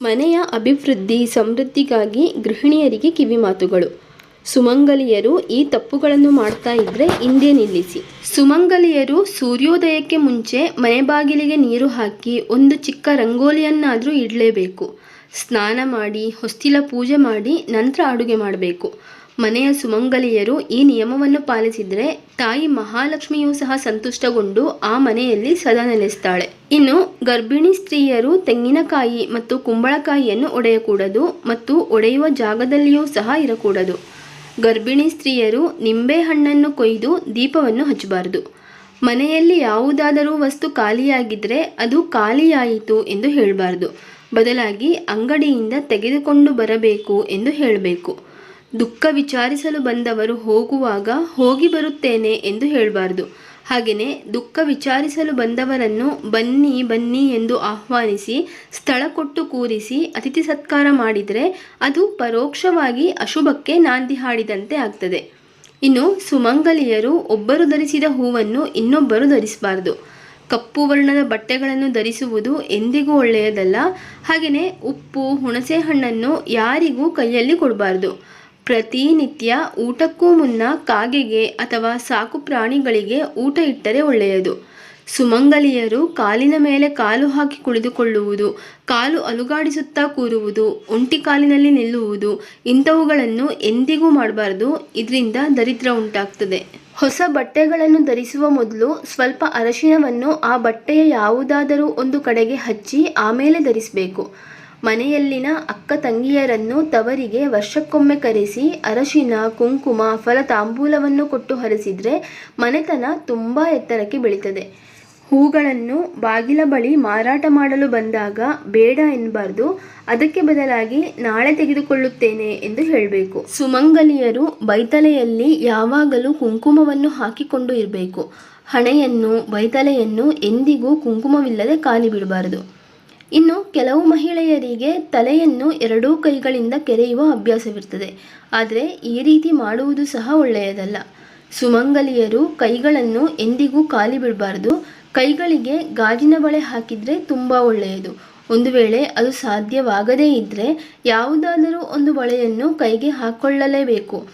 ಮನೆಯ ಅಭಿವೃದ್ಧಿ ಸಮೃದ್ಧಿಗಾಗಿ ಗೃಹಿಣಿಯರಿಗೆ ಕಿವಿಮಾತುಗಳು. ಸುಮಂಗಲಿಯರು ಈ ತಪ್ಪುಗಳನ್ನು ಮಾಡ್ತಾ ಇದ್ರೆ ಹಿಂದೆ ನಿಲ್ಲಿಸಿ. ಸುಮಂಗಲಿಯರು ಸೂರ್ಯೋದಯಕ್ಕೆ ಮುಂಚೆ ಮನೆ ಬಾಗಿಲಿಗೆ ನೀರು ಹಾಕಿ ಒಂದು ಚಿಕ್ಕ ರಂಗೋಲಿಯನ್ನಾದರೂ ಇಡಲೇಬೇಕು. ಸ್ನಾನ ಮಾಡಿ, ಹೊಸ್ತಿಲ ಪೂಜೆ ಮಾಡಿ, ನಂತರ ಅಡುಗೆ ಮಾಡಬೇಕು. ಮನೆಯ ಸುಮಂಗಲಿಯರು ಈ ನಿಯಮವನ್ನು ಪಾಲಿಸಿದರೆ ತಾಯಿ ಮಹಾಲಕ್ಷ್ಮಿಯೂ ಸಹ ಸಂತುಷ್ಟಗೊಂಡು ಆ ಮನೆಯಲ್ಲಿ ಸದಾ ನೆಲೆಸ್ತಾಳೆ. ಇನ್ನು ಗರ್ಭಿಣಿ ಸ್ತ್ರೀಯರು ತೆಂಗಿನಕಾಯಿ ಮತ್ತು ಕುಂಬಳಕಾಯಿಯನ್ನು ಒಡೆಯಕೂಡದು ಮತ್ತು ಒಡೆಯುವ ಜಾಗದಲ್ಲಿಯೂ ಸಹ ಇರಕೂಡದು. ಗರ್ಭಿಣಿ ಸ್ತ್ರೀಯರು ನಿಂಬೆ ಹಣ್ಣನ್ನು ಕೊಯ್ದು ದೀಪವನ್ನು ಹಚ್ಚಬಾರದು. ಮನೆಯಲ್ಲಿ ಯಾವುದಾದರೂ ವಸ್ತು ಖಾಲಿಯಾಗಿದ್ದರೆ ಅದು ಖಾಲಿಯಾಯಿತು ಎಂದು ಹೇಳಬಾರ್ದು. ಬದಲಾಗಿ ಅಂಗಡಿಯಿಂದ ತೆಗೆದುಕೊಂಡು ಬರಬೇಕು ಎಂದು ಹೇಳಬೇಕು. ದುಃಖ ವಿಚಾರಿಸಲು ಬಂದವರು ಹೋಗುವಾಗ ಹೋಗಿ ಬರುತ್ತೇನೆ ಎಂದು ಹೇಳಬಾರ್ದು. ಹಾಗೆಯೇ ದುಃಖ ವಿಚಾರಿಸಲು ಬಂದವರನ್ನು ಬನ್ನಿ ಬನ್ನಿ ಎಂದು ಆಹ್ವಾನಿಸಿ, ಸ್ಥಳ ಕೊಟ್ಟು ಕೂರಿಸಿ, ಅತಿಥಿ ಸತ್ಕಾರ ಮಾಡಿದರೆ ಅದು ಪರೋಕ್ಷವಾಗಿ ಅಶುಭಕ್ಕೆ ನಾಂದಿ ಹಾಡಿದಂತೆ ಆಗ್ತದೆ. ಇನ್ನು ಸುಮಂಗಲಿಯರು ಒಬ್ಬರು ಧರಿಸಿದ ಹೂವನ್ನು ಇನ್ನೊಬ್ಬರು ಧರಿಸಬಾರ್ದು. ಕಪ್ಪು ವರ್ಣದ ಬಟ್ಟೆಗಳನ್ನು ಧರಿಸುವುದು ಎಂದಿಗೂ ಒಳ್ಳೆಯದಲ್ಲ. ಹಾಗೆಯೇ ಉಪ್ಪು, ಹುಣಸೆ ಹಣ್ಣನ್ನು ಯಾರಿಗೂ ಕೈಯಲ್ಲಿ ಕೊಡಬಾರ್ದು. ಪ್ರತಿನಿತ್ಯ ಊಟಕ್ಕೂ ಮುನ್ನ ಕಾಗೆಗೆ ಅಥವಾ ಸಾಕು ಪ್ರಾಣಿಗಳಿಗೆ ಊಟ ಇಟ್ಟರೆ ಒಳ್ಳೆಯದು. ಸುಮಂಗಲಿಯರು ಕಾಲಿನ ಮೇಲೆ ಕಾಲು ಹಾಕಿ ಕುಳಿತುಕೊಳ್ಳುವುದು, ಕಾಲು ಅಲುಗಾಡಿಸುತ್ತಾ ಕೂರುವುದು, ಒಂಟಿ ಕಾಲಿನಲ್ಲಿ ನಿಲ್ಲುವುದು, ಇಂಥವುಗಳನ್ನು ಎಂದಿಗೂ ಮಾಡಬಾರದು. ಇದರಿಂದ ದರಿದ್ರ ಉಂಟಾಗ್ತದೆ. ಹೊಸ ಬಟ್ಟೆಗಳನ್ನು ಧರಿಸುವ ಮೊದಲು ಸ್ವಲ್ಪ ಅರಶಿನವನ್ನು ಆ ಬಟ್ಟೆಯ ಯಾವುದಾದರೂ ಒಂದು ಕಡೆಗೆ ಹಚ್ಚಿ ಆಮೇಲೆ ಧರಿಸಬೇಕು. ಮನೆಯಲ್ಲಿನ ಅಕ್ಕ ತಂಗಿಯರನ್ನು ತವರಿಗೆ ವರ್ಷಕ್ಕೊಮ್ಮೆ ಕರೆಸಿ ಅರಶಿನ, ಕುಂಕುಮ ಫಲ ತಾಂಬೂಲವನ್ನು ಕೊಟ್ಟು ಹರಿಸಿದರೆ ಮನೆತನ ತುಂಬ ಎತ್ತರಕ್ಕೆ ಬೆಳೀತದೆ. ಹೂಗಳನ್ನು ಬಾಗಿಲ ಬಳಿ ಮಾರಾಟ ಮಾಡಲು ಬಂದಾಗ ಬೇಡ ಎನ್ನಬಾರ್ದು ಅದಕ್ಕೆ ಬದಲಾಗಿ ನಾಳೆ ತೆಗೆದುಕೊಳ್ಳುತ್ತೇನೆ ಎಂದು ಹೇಳಬೇಕು. ಸುಮಂಗಲಿಯರು ಬೈತಲೆಯಲ್ಲಿ ಯಾವಾಗಲೂ ಕುಂಕುಮವನ್ನು ಹಾಕಿಕೊಂಡು ಇರಬೇಕು. ಹಣೆಯನ್ನು, ಬೈತಲೆಯನ್ನು ಎಂದಿಗೂ ಕುಂಕುಮವಿಲ್ಲದೆ ಖಾಲಿ ಬಿಡಬಾರದು. ಇನ್ನು ಕೆಲವು ಮಹಿಳೆಯರಿಗೆ ತಲೆಯನ್ನು ಎರಡೂ ಕೈಗಳಿಂದ ಕೆರೆಯುವ ಅಭ್ಯಾಸವಿರ್ತದೆ ಆದರೆ ಈ ರೀತಿ ಮಾಡುವುದು ಸಹ ಒಳ್ಳೆಯದಲ್ಲ. ಸುಮಂಗಲಿಯರು ಕೈಗಳನ್ನು ಎಂದಿಗೂ ಖಾಲಿ ಬಿಡಬಾರ್ದು. ಕೈಗಳಿಗೆ ಗಾಜಿನ ಬಳೆ ಹಾಕಿದರೆ ತುಂಬ ಒಳ್ಳೆಯದು. ಒಂದು ವೇಳೆ ಅದು ಸಾಧ್ಯವಾಗದೇ ಇದ್ದರೆ ಯಾವುದಾದರೂ ಒಂದು ಬಳೆಯನ್ನು ಕೈಗೆ ಹಾಕ್ಕೊಳ್ಳಲೇಬೇಕು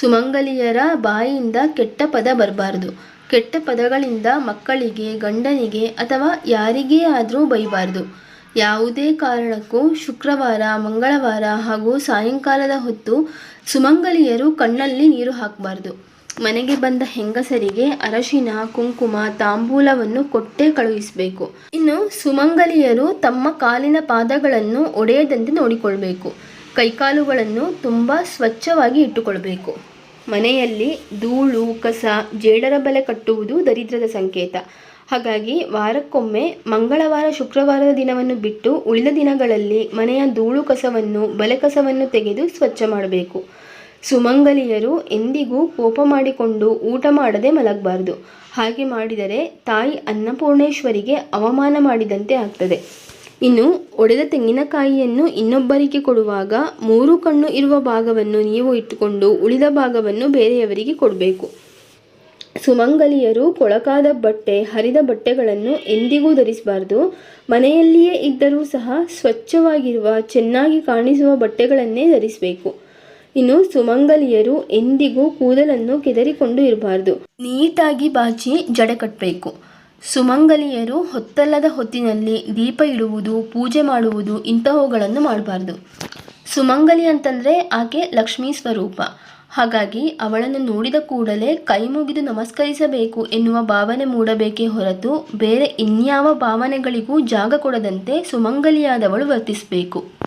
ಸುಮಂಗಲಿಯರ ಬಾಯಿಯಿಂದ ಕೆಟ್ಟ ಪದ ಬರಬಾರ್ದು. ಕೆಟ್ಟ ಪದಗಳಿಂದ ಮಕ್ಕಳಿಗೆ, ಗಂಡನಿಗೆ ಅಥವಾ ಯಾರಿಗೇ ಆದರೂ ಬೈಬಾರ್ದು. ಯಾವುದೇ ಕಾರಣಕ್ಕೂ ಶುಕ್ರವಾರ, ಮಂಗಳವಾರ ಹಾಗೂ ಸಾಯಂಕಾಲದ ಹೊತ್ತು ಸುಮಂಗಲಿಯರು ಕಣ್ಣಲ್ಲಿ ನೀರು ಹಾಕಬಾರ್ದು. ಮನೆಗೆ ಬಂದ ಹೆಂಗಸರಿಗೆ ಅರಶಿನ, ಕುಂಕುಮ, ತಾಂಬೂಲವನ್ನು ಕೊಟ್ಟೇ ಕಳುಹಿಸಬೇಕು. ಇನ್ನು ಸುಮಂಗಲಿಯರು ತಮ್ಮ ಕಾಲಿನ ಪಾದಗಳನ್ನು ಒಡೆಯದಂತೆ ನೋಡಿಕೊಳ್ಬೇಕು. ಕೈಕಾಲುಗಳನ್ನು ತುಂಬ ಸ್ವಚ್ಛವಾಗಿ ಇಟ್ಟುಕೊಳ್ಬೇಕು. ಮನೆಯಲ್ಲಿ ಧೂಳು, ಕಸ, ಜೇಡರ ಬಲೆ ಕಟ್ಟುವುದು ದರಿದ್ರದ ಸಂಕೇತ. ಹಾಗಾಗಿ ವಾರಕ್ಕೊಮ್ಮೆ ಮಂಗಳವಾರ, ಶುಕ್ರವಾರದ ದಿನವನ್ನು ಬಿಟ್ಟು ಉಳಿದ ದಿನಗಳಲ್ಲಿ ಮನೆಯ ಧೂಳು ಕಸವನ್ನು, ಬಲೆ ಕಸವನ್ನು ತೆಗೆದು ಸ್ವಚ್ಛ ಮಾಡಬೇಕು. ಸುಮಂಗಲಿಯರು ಎಂದಿಗೂ ಕೋಪ ಮಾಡಿಕೊಂಡು ಊಟ ಮಾಡದೆ ಮಲಗಬಾರ್ದು. ಹಾಗೆ ಮಾಡಿದರೆ ತಾಯಿ ಅನ್ನಪೂರ್ಣೇಶ್ವರಿಗೆ ಅವಮಾನ ಮಾಡಿದಂತೆ ಆಗ್ತದೆ. ಇನ್ನು ಒಡೆದ ತೆಂಗಿನಕಾಯಿಯನ್ನು ಇನ್ನೊಬ್ಬರಿಗೆ ಕೊಡುವಾಗ ಮೂರು ಕಣ್ಣು ಇರುವ ಭಾಗವನ್ನು ನೀವು ಇಟ್ಟುಕೊಂಡು ಉಳಿದ ಭಾಗವನ್ನು ಬೇರೆಯವರಿಗೆ ಕೊಡಬೇಕು. ಸುಮಂಗಲಿಯರು ಕೊಳಕಾದ ಬಟ್ಟೆ, ಹರಿದ ಬಟ್ಟೆಗಳನ್ನು ಎಂದಿಗೂ ಧರಿಸಬಾರ್ದು. ಮನೆಯಲ್ಲಿಯೇ ಇದ್ದರೂ ಸಹ ಸ್ವಚ್ಛವಾಗಿರುವ, ಚೆನ್ನಾಗಿ ಕಾಣಿಸುವ ಬಟ್ಟೆಗಳನ್ನೇ ಧರಿಸಬೇಕು. ಇನ್ನು ಸುಮಂಗಲಿಯರು ಎಂದಿಗೂ ಕೂದಲನ್ನು ಕೆದರಿಕೊಂಡು ಇರಬಾರ್ದು. ನೀಟಾಗಿ ಬಾಚಿ ಜಡೆ ಕಟ್ಟಬೇಕು ಸುಮಂಗಲಿಯರು ಹೊತ್ತಲ್ಲದ ಹೊತ್ತಿನಲ್ಲಿ ದೀಪ ಇಡುವುದು, ಪೂಜೆ ಮಾಡುವುದು ಇಂತಹವುಗಳನ್ನು ಮಾಡಬಾರ್ದು. ಸುಮಂಗಲಿ ಅಂತಂದರೆ ಆಕೆ ಲಕ್ಷ್ಮೀ ಸ್ವರೂಪ. ಹಾಗಾಗಿ ಅವಳನ್ನು ನೋಡಿದ ಕೂಡಲೇ ಕೈ ಮುಗಿದು ನಮಸ್ಕರಿಸಬೇಕು ಎನ್ನುವ ಭಾವನೆ ಮೂಡಬೇಕೇ ಹೊರತು ಬೇರೆ ಇನ್ಯಾವ ಭಾವನೆಗಳಿಗೂ ಜಾಗ ಕೊಡದಂತೆ ಸುಮಂಗಲಿಯಾದವಳು ವರ್ತಿಸಬೇಕು.